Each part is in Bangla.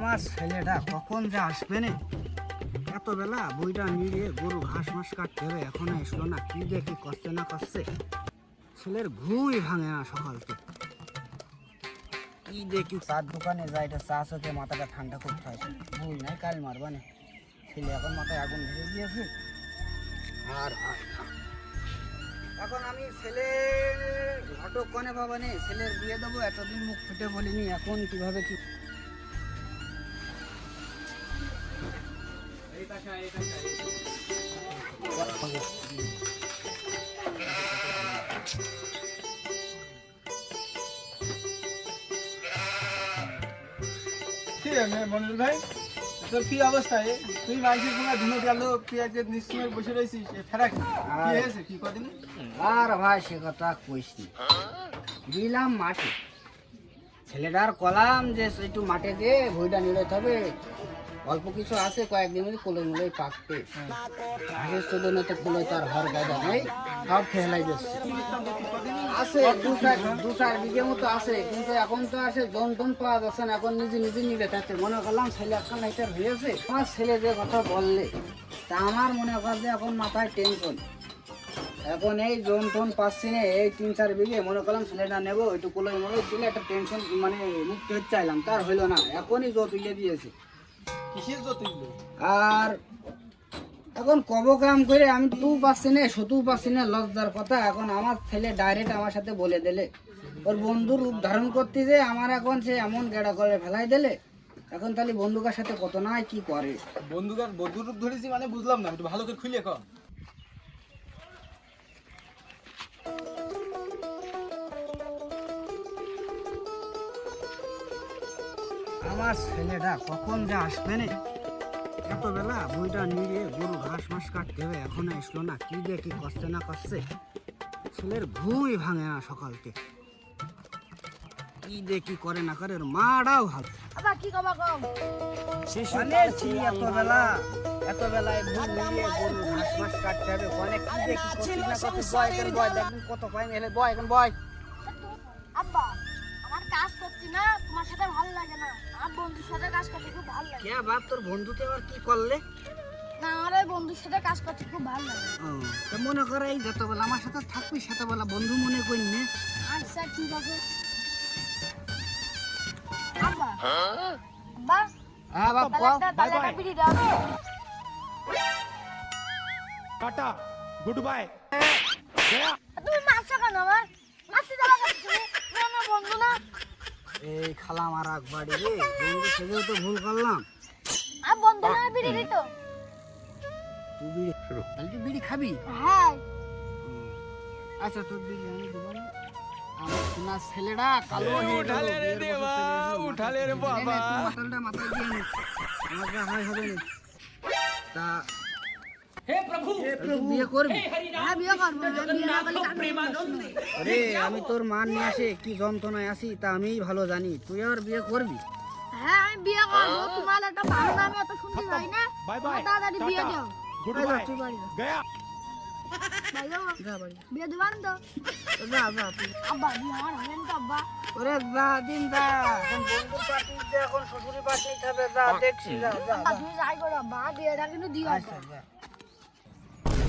আমার ছেলেটা কখন যে আসবে না? এত বেলা বইটা নিয়ে গরু ঘাস মাস কাটতে হবে, এখনও এসলো না, কি দেখি কষ্ট না করছে? ছেলের ঘুমই ভাঙে না সকাল থেকে। কি দেখি চার দোকানে যাই এটা চা সাথে মাথাটা ঠান্ডা করতে হয়। ভুল নাই, কাল মারবা না। ছেলে এখন মাথায় আগুন ধরে গিয়েছে। আর। এখন আমি ছেলে ঘটক কনে নেই ছেলের বিয়ে দেবো, এতদিন মুখ ফুটে বলিনি, এখন কীভাবে কি কি রে মে- মনির ভাই তোর কি অবস্থা? তুই মানুষের সঙ্গে ধুনো গেল তুই আজকে নিশ্চয় বসে রয়েছিস? এ ফেরা কি? কি হয়েছে? কি কদিন? আর ভাই সে কথা কইস দিলাম মাঠে। ছেলেটার কলাম যে একটু মাঠে দিয়ে ভুইটা নিলে তবে অল্প কিছু আছে, কয়েকদিন মধ্যে কোলে মিলে পাকতে ঘাসের চোদনে তো কোলে তার হর গাদা নেই, সব খেলাই যাচ্ছে। আছে, দু চার দু চার বিঘে মতো আছে, কিন্তু এখন তো আছে জন টন পাওয়া যাচ্ছে না, এখন নিজে নিজে নিবে থাকছে মনে করলাম ছেলে এখন এটা হয়েছে আমার ছেলে যে কথা বললে, তা আমার মনে কর যে এখন মাথায় টেনশন এখন এই জোন টোন পাচ্ছি না, এই তিন চার বিঘে, মনে করলাম ছেলেটা নেব, একটু কোলে মনে দিলে একটা টেনশন মানে মুক্তি হতে চাইলাম তার হইল না। এখনই জো তুলে দিয়েছে। আর এখন কব কাম করে আমি তু পাচ্ছি না সতু পাচ্ছি না লজ্জার কথা। এখন আমার ছেলে ডাইরেক্ট আমার সাথে বলে দিলে। ওর বন্ধুর রূপ ধারণ করতে যে আমার এখন সে এমন গেড়া করে ফেলাই দিলে এখন তাহলে বন্ধুকার সাথে কত নাই কি করে? বন্ধুকার বন্ধুর রূপ ধরেছি মানে বুঝলাম না একটু ভালো করে খুলে কর আমার ছেলেটা কখন যে আসবে না? এত বেলা বইটা নিয়ে গরু ঘাস মাস কাটতে হবে এখনও আসলো না কি দিয়ে কি করছে না করছে? ছেলের ঘুমই ভাঙে না সকালকে। কি দিয়ে কি করে না করে মাটাও ভালো আবার কি কবা কম অনেকছি এত বেলা এত বেলায় ঘুম নিয়ে গরু ঘাস মাস কাটতে হবে অনেক কি দিয়ে কি করছিস না করছিস বয় এখন বয় দেখুন কত পাই মেলে বয় এখন বয়। আব্বা আমার কাজ করতে না তোমার সাথে ভালো লাগে না। বন্ধুর সাথে কাজ করতে খুব ভালো লাগে। কে বাপ তোর বন্ধুতে আবার কি করলে? না আমার বন্ধুর সাথে কাজ করতে খুব ভালো লাগে। তো মনে করে এই যত আমার সাথে থাকবি সাথে বন্ধু মনে করি নে। আচ্ছা ঠিক আছে। গুড হ্যাঁ, বাই তুমি মাছ বন্ধু না। এই খালাম আর আগ বাড়ি রে। বন্ধু সেজেও তো ভুল করলাম। আর বন্ধু না বিড়ি দিত। তুই বিড়ি তাহলে তুই বিড়ি খাবি? হ্যাঁ। আচ্ছা তোর বিড়ি আমি দেবো না। আমার সোনা ছেলেটা কালো হয়ে গেল। উঠালে রে বাবা। মাথাটা মাথায় দিয়ে নে। আমার যা হয় হবে না। তা আরে আমি তোর মান নিয়ে আসে কি যন্ত্রণায় আসি তা আমি ভালো জানি। তুই আর বিয়ে করবি? দেখছি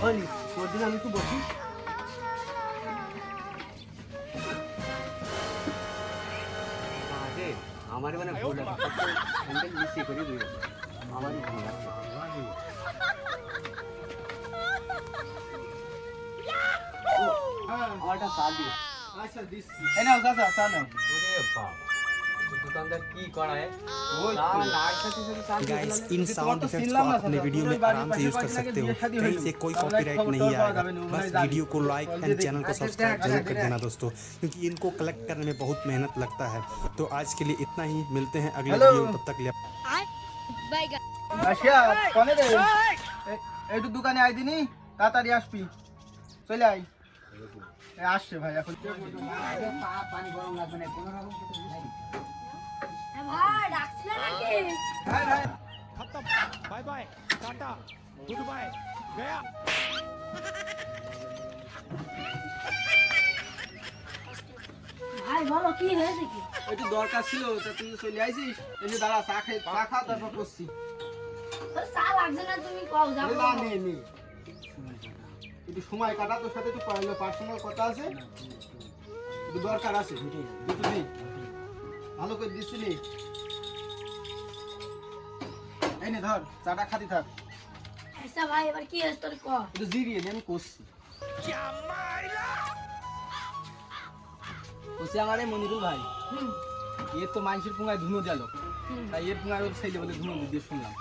হয়নি তোর আমি একটু বসি। আমার মানে ভুল আছে। আমারই ভুল আছে। আমারটা সাথ দিও আচ্ছা দিচ্ছি এই নাও চাচা চা নাও ওরে বাবা দোকানদার কি করায় ওই তো। সারা লাখ সাথে সাথে চাল দিয়ে गाइस দিলাম। इन তোমার साउंड তো इफेक्ट्स চিনলাম को না अपने দাদা, वीडियो তোর में ওই বাড়ির आराम से পাশে यूज कर বাড়ি सकते লাগে, हो বিয়ে শাদী कहीं হইলো। से कोई আমরা कॉपीराइट খবর नहीं টবর পাওয়া आएगा যাবে না, ওখানে बस যাবি। वीडियो को like call and they channel को दे। सब्सक्राइब अच्छा, जरूर कर दे देना दोस्तों क्योंकि इनको कलेक्ट करने में बहुत मेहनत लगता है तो आज के लिए इतना ही मिलते हैं अगले हेलो। वीडियो में तब तक ले আসিয়া কনে রে এ- একটু দোকানে আই দিনি তাড়াতাড়ি আসবি চলে আই এ, আসছে ভাই এখন পানি গরম লাগবে না কোনো রকম কিছু নাই ভাই রাখছিল নাকি ভাই ভাই খতম bye bye tata good bye Gaya ভাই বলো কি হয়েছে কি একটু দরকার ছিল তা তুই চলে আইছিস এই যে দাঁড়া চা খাই চা খা তারপর করছি চা লাগছে না তুমি কও যাবো না নে নে একটু সময় কাটা তোর সাথে একটু পার্সোনাল কথা আছে? একটু দরকার আছে? একটু ভালো করে দিচ্ছি নি। এই নে ধর চাটা খাতি থাক। আচ্ছা ভাই এবার কি হয়েছে তোর ক একটু জিরিয়ে নে আমি করছি করছি আমার এই মনিরুল ভাই। হুম। এর তো মানুষের পুঙ্গায় ধুনো দিল। হুম। তাই এর পুঙ্গায় ওর ছেলে বলে ধুনো দিয়ে শুনলাম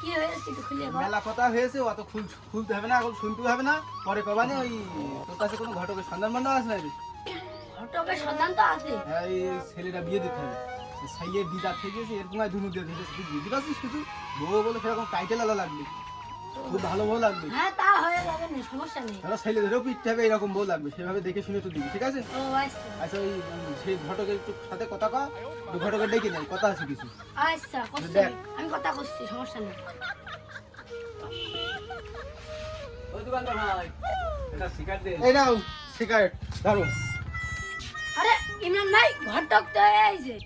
কি হয়েছে? একটু খুলে বল। মেলা কথা হয়েছে অত খুল খুলতে হবে না এখন শুনতে হবে না। পরে কবানে ওই তোর কাছে কোনো ঘটকের সন্ধান বান্ধব আছে না ঘটকের সন্ধান তো আছে। হ্যাঁ এই ছেলেটা বিয়ে দিতে হবে। এই ছেলে বিদা থেকে গেছে এর পুঙ্গায় দিয়ে দিতে বুঝতে পারছিস কিছু? বউ বলে সেরকম টাইটেল আলা লাগবে। খুব ভালো বউ লাগবে। হ্যাঁ তা হয়ে যাবে না সমস্যা নেই। তাহলে ছেলেদেরও পিঠতে হবে এরকম বউ লাগবে সেভাবে দেখে শুনে তো দিবি ঠিক আছে? ও আচ্ছা। আচ্ছা ওই সেই ঘটকের একটু সাথে কথা একটু ঘটকের ডেকে নেই কথা আছে কিছু। আচ্ছা। আমি। আমি কথা করছি সমস্যা নেই। ওই দোকানদার ভাই এটা সিগারেট দে। এই নাও সিগারেট ধরো আরে ইমরান ভাই ঘটক তো এই যে।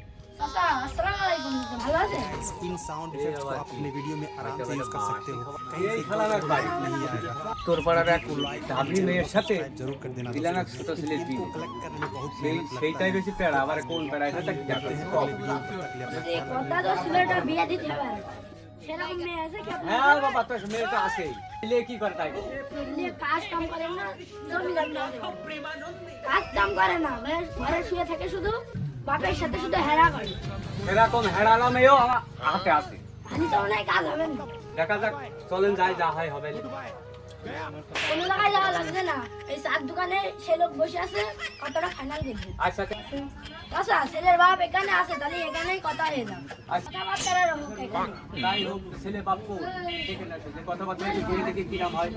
তোর পাড়ার এক ঢাবলি মেয়ের সাথে দিলাম এক ছোট ছেলের বিয়ে। সেই সেইটাই বেশি প্যারা। আবার কোন প্যারা? এটা বিয়ে দিতে হবে হ্যাঁ বাবা তোর মেয়েটা আছে। ছেলে কি করে তাই? কাজ কাম করে না জমি কাজ কাম করে না শুয়ে থাকে শুধু। বাপের সাথে শুধু হেরা করে। এরকম হেরালা মেয়েও আমার হাতে আছে। আমি তো অনেক হয় হবে না দেখা যাক চলেন যাই যা হয় হবে। কোনো জায়গায় যাওয়া লাগবে না। এই চার দোকানে সে লোক বসে আছে কতটা ফাইনাল দেখবে আচ্ছা আচ্ছা। ছেলের বাপ এখানে আছে তাহলে এখানেই কথা হয়ে যাবে। আচ্ছা। কথাবার্তারা হোক এখানে। তাই হোক ছেলে বাপু দেখে না যে কথাবার্তা ঘুরে দেখে কিরাম হয়।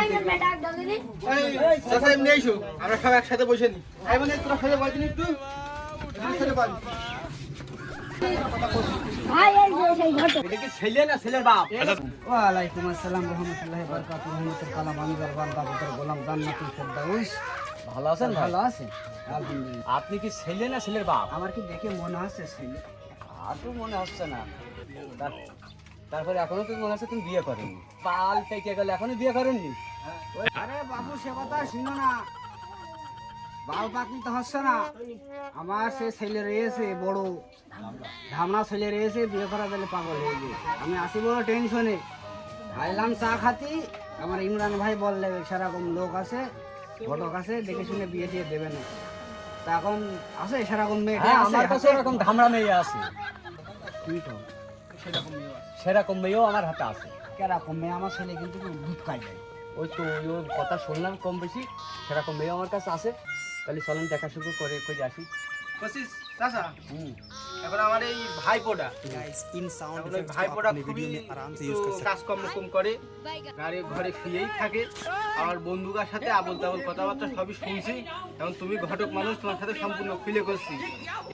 এই মেয়ে ডাক দাও দিদি। এই চাচা এমনি এসো আমরা সব একসাথে বসে নি। এই মানে তোরা খেলে বলছিস একটু? একটু খেলে ওয়ালাইকুম আসসালাম রহমতুল্লাহি বারাকাতুহু। রহমতুল কালাম আমি দরবার বাবুদের গোলাম জান্নাতুল ফেরদাউস। ভালো আছেন ভালো আছেন আপনি কি ছেলে না ছেলের বাপ? আমার কি দেখে মনে হচ্ছে ছেলে? আর তো মনে হচ্ছে না। তারপরে এখনও তো মনে হচ্ছে তুমি বিয়ে করেনি। পাল পেকে গেলে এখনও বিয়ে করেননি? আরে বাবু সে কথা শুনো না। বাল তো হচ্ছে না। আমার সে ছেলে রয়েছে বড়। ধামনা ছেলে রয়েছে বিয়ে করা দিলে পাগল হয়ে যাবে আমি আসি বড় টেনশনে। আইলাম চা খাতি। আমার ইমরান ভাই বললে সেরকম লোক আছে ঘটক আছে দেখে শুনে বিয়ে দিয়ে দেবে না। তা এখন আছে সেরকম মেয়ে হ্যাঁ আমার কাছে এরকম ধামড়া মেয়ে আছে। সেরকম মেয়েও আমার হাতে আছে। কেরকম মেয়ে? আমার ছেলে কিন্তু দুধ খাই যায় ওই তো ওই কথা শুনলাম কম বেশি। সেরকম মেয়ে আমার কাছে আছে। তাহলে চলেন দেখা শুরু করে কই আসি। কসিস চাচা এখন আমার এই ভাইপোটা। স্কিন সাউন্ড ভাইপোটা খুবই কাজকর্ম কম করে গাড়ি ঘরে শুয়েই থাকে। আমার বন্ধুকার সাথে আবল তাবল কথাবার্তা সবই শুনছি এবং তুমি ঘটক মানুষ তোমার সাথে সম্পূর্ণ খুলে করছি।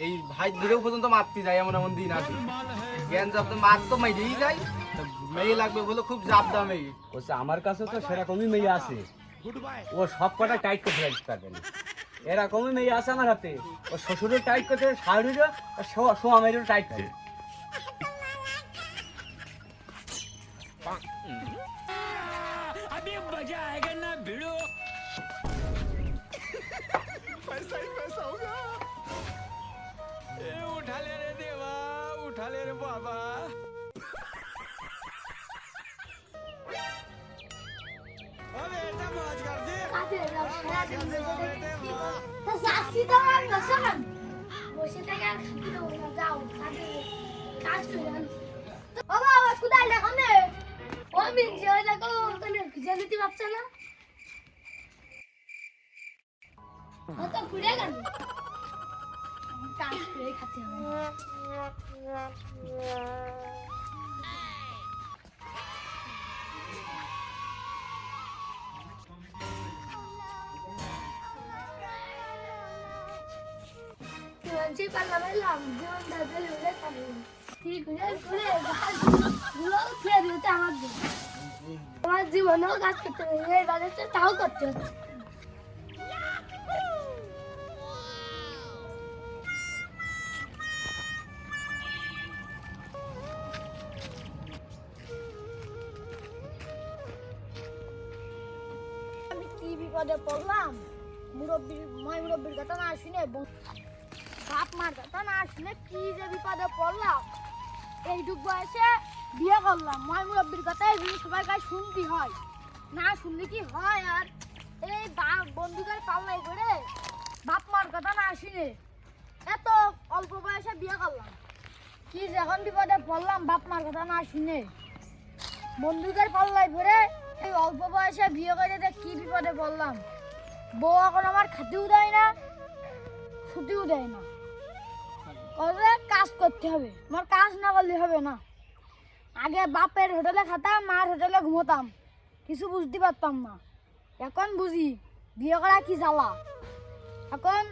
এই ভাই ধরেও পর্যন্ত মারতে যায় এমন এমন দিন আছে। জ্ঞান জব তো মার তো মেয়েই যায়। মেয়ে লাগবে বলে খুব জাপ দামে। মেয়ে আমার কাছে তো সেরকমই মেয়ে আছে। ও সব কটা টাইট করে ফেলতে পারবে না এরকমই মেয়ে আছে আমার হাতে ও শ্বশুরও টাইট করতে শাড়িরও সোয়া মেয়েরও টাইট করে अभी मजा आएगा ना भिड़ो पैसा ही पैसा होगा ए उठा ले रे देवा उठा ले रे बाबा अबे बेटा मौज कर दे কাজে যাও সারাদিন বসে থেকে তা শাস্তি তো আর বসান বসে টাকা আর খাতে দেবো না যাও কাজে কাজ করে। ও বাবা কোথায় দেখো নে ও মিনছে ওই দেখো ওখানে ভিজা দিতে পারছে না ও তো ঘুরে গেল কাজ করে খাতে হবে জীবনছি পাল্লা পাইলাম জীবন দাদা ঘুরে খাব কি ঘুরে ঘুরে গুলো ফিরে দিতে আমার জীবন। আমার জীবনেও কাজ করতে বিপদে পড়লাম? মুরব্বীর মই মুরব্বীর কথা না শুনে বাপ মার কথা না শুনে কি যে বিপদে পড়লাম। এইটুক বয়সে বিয়ে করলাম। মই মুরব্বীর কথা এগুলি সবার কাছে শুনতে হয়। না শুনলে কি হয় আর? এই বাপ বন্ধুদের পাল্লাই করে বাপ মার কথা না শুনে এত অল্প বয়সে বিয়ে করলাম। কি যখন বিপদে পড়লাম বাপ মার কথা না শুনে। বন্ধুদের পাল্লাই পড়ে এই অল্প বয়সে বিয়ে করে যে কি বিপদে পড়লাম। বউ এখন আমার খেতেও দেয় না ছুটিও দেয় না। কবে কাজ করতে হবে। আমার কাজ না করলে হবে না। আগে বাপের হোটেলে খেতাম, মার হোটেলে ঘুমোতাম। কিছু বুঝতে পারতাম না। এখন বুঝি বিয়ে করা কি জ্বালা। এখন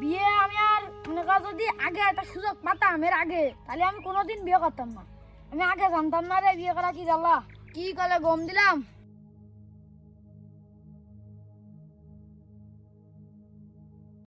বিয়ে আমি আর মনে করো যদি আগে একটা সুযোগ পাতাম এর আগে, তাহলে আমি কোনোদিন বিয়ে করতাম না। আমি আগে জানতাম না রে বিয়ে করা কি জ্বালা। কি কলে গম দিলাম?